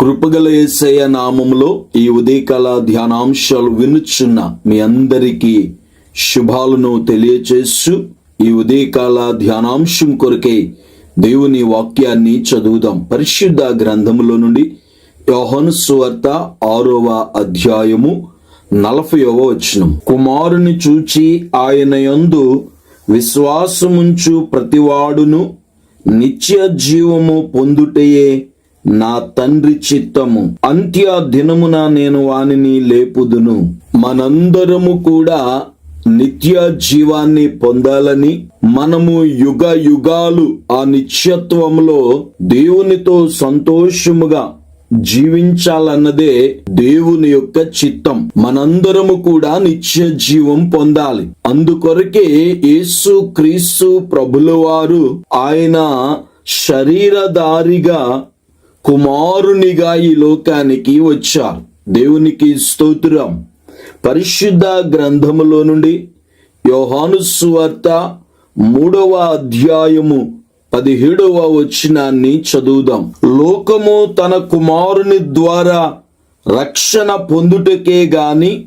కృపగల యేసయ్య నామములో ఈ ఉదయకాల ధ్యానాంశాలు వినుచున్న మీ అందరికీ శుభాలను తెలియచేస్తూ ఈ ఉదయకాల ధ్యానాంశం కొరకే దేవుని వాక్యాన్ని చదువుదాం. పరిశుద్ధ గ్రంథములో నుండి యోహను సువార్త ఆరవ అధ్యాయము నలభైవ వచనం. కుమారుని చూచి ఆయన యందు విశ్వాసముంచు ప్రతివాడును నిత్య జీవము పొందుటయే నా తండ్రి చిత్తము. అంత్య దినమున నేను వానిని లేపుదును. మనందరము కూడా నిత్య జీవాన్ని పొందాలని మనము యుగ యుగాలు ఆ నిత్యత్వములో దేవునితో సంతోషముగా జీవించాలన్నదే దేవుని యొక్క చిత్తం. మనందరము కూడా నిత్య జీవం పొందాలి. అందుకొరకే యేసు క్రీస్తు ప్రభుల వారు ఆయన శరీరధారిగా కుమారునిగా ఈ లోకానికి వచ్చారు. దేవునికి స్తోత్రం. పరిశుద్ధ గ్రంథములో నుండి యోహాను సువార్త మూడవ అధ్యాయము పదిహేడవ వచనాన్ని చదువుదాం. లోకము తన కుమారుని ద్వారా రక్షణ పొందుటకే గాని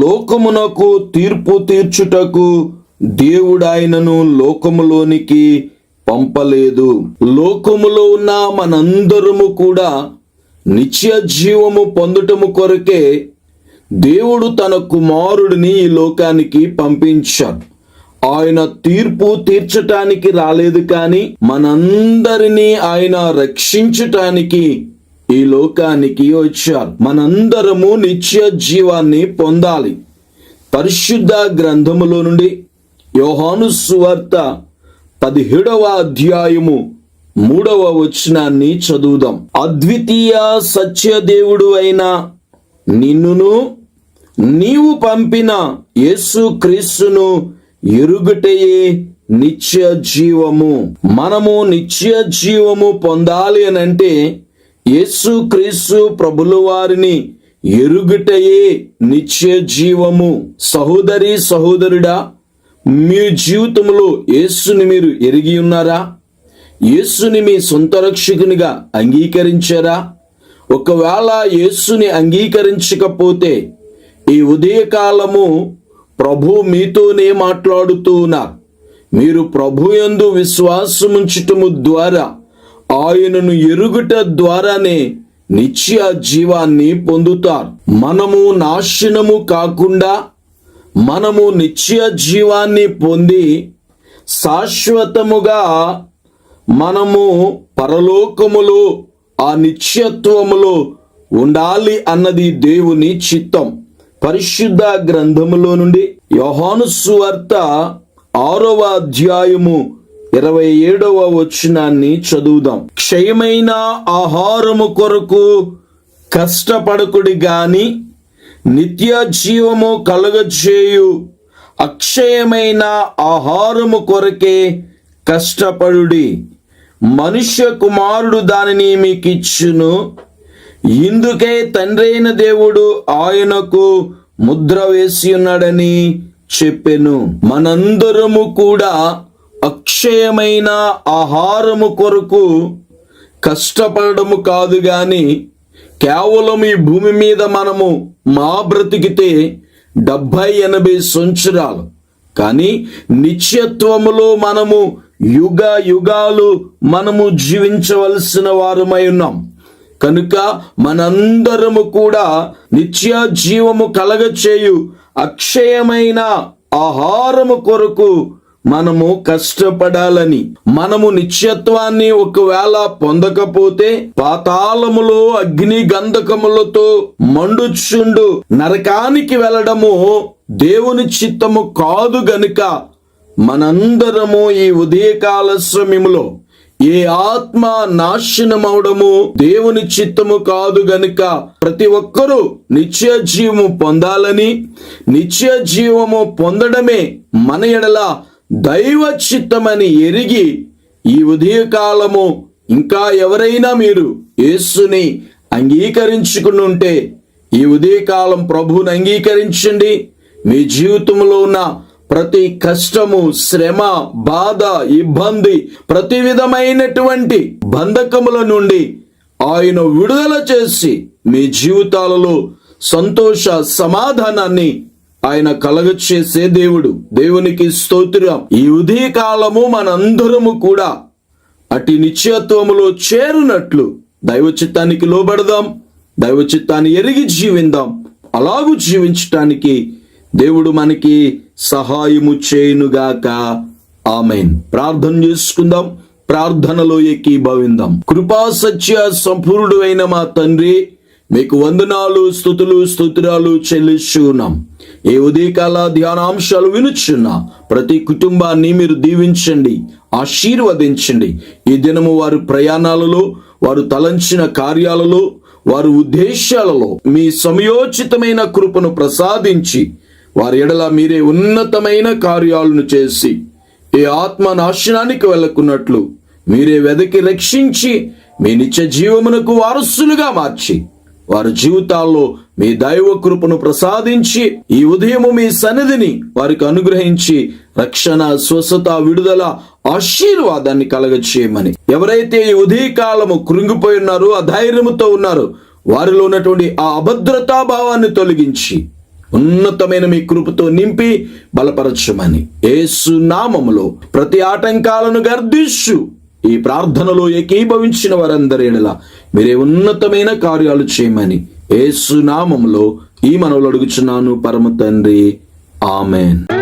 లోకమునకు తీర్పు తీర్చుటకు దేవుడాయనను లోకములోనికి పంపలేదు. లోకములో ఉన్న మనందరము కూడా నిత్య జీవము పొందటము కొరకే దేవుడు తన కుమారుడిని ఈ లోకానికి పంపించాడు. ఆయన తీర్పు తీర్చటానికి రాలేదు కానీ మనందరినీ ఆయన రక్షించటానికి ఈ లోకానికి వచ్చారు మనందరము నిత్య జీవాన్ని పొందాలి. పరిశుద్ధ గ్రంథములో నుండి యోహాను సువార్త పదిహేడవ అధ్యాయము మూడవ వచనాన్ని చదువుదాం. అద్వితీయ సత్యదేవుడు అయిన నిన్నును నీవు పంపిన యేసు క్రీస్తును ఎరుగుటయే నిత్య జీవము. మనము నిత్య జీవము పొందాలి అని అంటే యేసు క్రీస్తు ప్రభుల వారిని ఎరుగుటయే నిత్య జీవము. సహోదరి సహోదరుడా మీ జీవితంలో యేసుని మీరు ఎరిగి ఉన్నారా? యేసుని మీ సొంత రక్షకునిగా అంగీకరించారా? ఒకవేళ యేసుని అంగీకరించకపోతే ఈ ఉదయకాలము ప్రభు మీతోనే మాట్లాడుతూ ఉన్నారు మీరు ప్రభు యందు విశ్వాసముంచటము ద్వారా ఆయనను ఎరుగుట ద్వారానే నిత్య జీవాన్ని పొందుతారు. మనము నాశనము కాకుండా మనము నిత్య జీవాన్ని పొంది శాశ్వతముగా మనము పరలోకములో ఆ నిత్యత్వములో ఉండాలి అన్నది దేవుని చిత్తం. పరిశుద్ధ గ్రంథములో నుండి యోహాను సువార్త ఆరవ అధ్యాయము ఇరవై ఏడవ వచనాన్ని చదువుదాం. క్షయమైన ఆహారము కొరకు కష్టపడకుడి గాని నిత్య జీవము కలుగజేయు. అక్షయమైన ఆహారము కొరకే కష్టపడుడి. మనుష్య కుమారుడు దానిని మీకు ఇచ్చును ఇందుకే తండ్రైన దేవుడు ఆయనకు ముద్ర వేసి ఉన్నాడని చెప్పెను. మనందరము కూడా అక్షయమైన ఆహారము కొరకు కష్టపడము కాదు గాని కేవలం ఈ భూమి మీద మనము మా బ్రతికితే డెబ్భై ఎనభై సంవత్సరాలు. కానీ నిత్యత్వములో మనము యుగ యుగాలు మనము జీవించవలసిన వారమై ఉన్నాం. కనుక మనందరము కూడా నిత్య జీవము కలగచేయు అక్షయమైన ఆహారము కొరకు మనము కష్టపడాలని మనము నిత్యత్వాన్ని ఒకవేళ పొందకపోతే పాతాళములో అగ్ని గంధకములతో మండుచుండు నరకానికి వెళ్ళడము దేవుని చిత్తము కాదు గనుక మనందరము ఈ ఉదయకాల శ్రమములో ఏ ఆత్మ నాశనమవడము దేవుని చిత్తము కాదు గనుక ప్రతి ఒక్కరూ నిత్య జీవము పొందాలని నిత్య జీవము పొందడమే మన ఎడల దైవ చిత్తమని ఎరిగి ఈ ఉదయకాలము ఇంకా ఎవరైనా మీరు యేసుని అంగీకరించుకుని ఉంటే ఈ ఉదయకాలం ప్రభువుని అంగీకరించండి. మీ జీవితంలో ఉన్న ప్రతి కష్టము శ్రమ బాధ ఇబ్బంది ప్రతి విధమైనటువంటి బంధకముల నుండి ఆయన విడుదల చేసి మీ జీవితాలలో సంతోష సమాధానాన్ని ఆయన కలగచేసే దేవుడు. దేవునికి స్తోత్రం. ఈ ఉదయ కాలము మనందరము కూడా అటు నిశ్చయత్వములో చేరునట్లు దైవ చిత్తానికి లోబడదాం. దైవ చిత్తాన్ని ఎరిగి జీవిందాం. అలాగూ జీవించటానికి దేవుడు మనకి సహాయము చేయునుగాక. ఆమెన్. ప్రార్థన చేసుకుందాం. ప్రార్థనలో ఎక్కిభవిందాం కృపా సత్య సంపూర్ణుడైన మా తండ్రి మీకు వందనాలు స్థుతులు స్తోత్రాలు చెల్లిస్తున్నాం ఏ ఉదయకాల ధ్యానాంశాలు వినుచున్నా. ప్రతి కుటుంబాన్ని మీరు దీవించండి ఆశీర్వదించండి. ఈ దినము వారి ప్రయాణాలలో వారు తలంచిన కార్యాలలో వారి ఉద్దేశాలలో మీ సమయోచితమైన కృపను ప్రసాదించి వారి ఎడల మీరే ఉన్నతమైన కార్యాలను చేసి ఏ ఆత్మ నాశనానికి వెళ్ళకున్నట్లు మీరే వెదకి రక్షించి మీ నిత్య జీవమునకు వారసులుగా మార్చి వారి జీవితాల్లో మీ దైవ కృపను ప్రసాదించి ఈ ఉదయము మీ సన్నిధిని వారికి అనుగ్రహించి రక్షణ స్వస్థత విడుదల ఆశీర్వాదాన్ని కలగచేయమని ఎవరైతే ఈ ఉదయకాలము కృంగిపోయి ఉన్నారో అధైర్యముతో ఉన్నారో వారిలో ఉన్నటువంటి ఆ అభద్రతా భావాన్ని తొలగించి ఉన్నతమైన మీ కృపతో నింపి బలపరచమని. ఏసు నామములో ప్రతి ఆటంకాలను గర్దించు ఈ ప్రార్థనలో ఏకీభవించిన వారందరి ఎడల మీరే ఉన్నతమైన కార్యాలు చేయమని ఏసునామంలో ఈ మనవులు అడుగుచున్నాను పరమ తండ్రి. ఆమెన్.